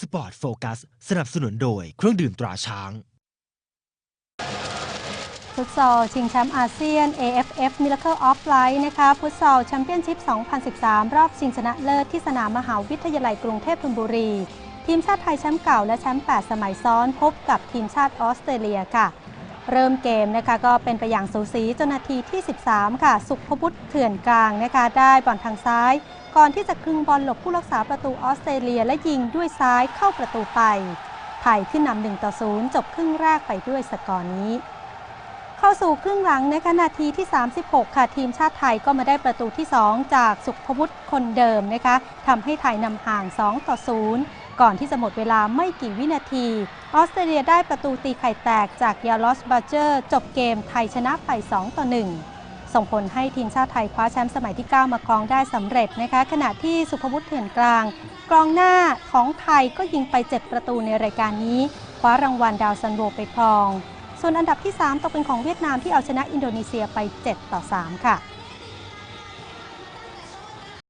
สปอร์ตโฟกัสสนับสนุนโดยเครื่องดื่มตราช้าง ฟุตซอล ชิงแชมป์อาเซียน AFF Miracle of Light นะคะฟุตซอลแชมเปี้ยนชิพ 2013 รอบชิงชนะเลิศที่สนามมหาวิทยาลัยกรุงเทพธนบุรี ทีมชาติไทยแชมป์เก่าและแชมป์8สมัยซ้อนพบกับทีมชาติออสเตรเลียค่ะ เริ่มเกมนะคะก็เป็นไปอย่างสูสีจนนาทีที่ 13 ค่ะ สุภพุทธเถื่อนกลางนะคะ ได้บอลทางซ้าย ก่อนที่จะครึ่งบอลหลบผู้รักษาประตูออสเตรเลีย และยิงด้วยซ้ายเข้าประตูไปไทยขึ้นนำ1ต่อ0จบครึ่งแรกไปด้วยสกอร์นี้ เข้าสู่ครึ่งหลังในะคะนาทีที่ 36 ค่ะ ทีมชาติไทยก็มาได้ประตูที่ 2 จากสุภวุฒิคนเดิมนะคะทำให้ไทยนำห่าง 2 ต่อ 0 ก่อนที่จะหมดเวลาไม่กี่วินาที ออสเตรเลียได้ประตูตีไข่แตกจากยาลอสบาเจอร์ จบเกมไทยชนะไป 2 ต่อ 1ส่งผลให้ทีมชาติไทยคว้าแชมป์สมัยที่ 9 มาครองได้สำเร็จนะคะ ขณะที่สุภวุฒิเถื่อนกลาง กองหน้าของไทยก็ยิงไป 7 ประตูในรายการนี้ คว้ารางวัลดาวซันโวไปครอง ส่วนอันดับที่ 3ตกเป็นของเวียดนามที่เอาชนะอินโดนีเซียไป 7 ต่อ 3 ค่ะ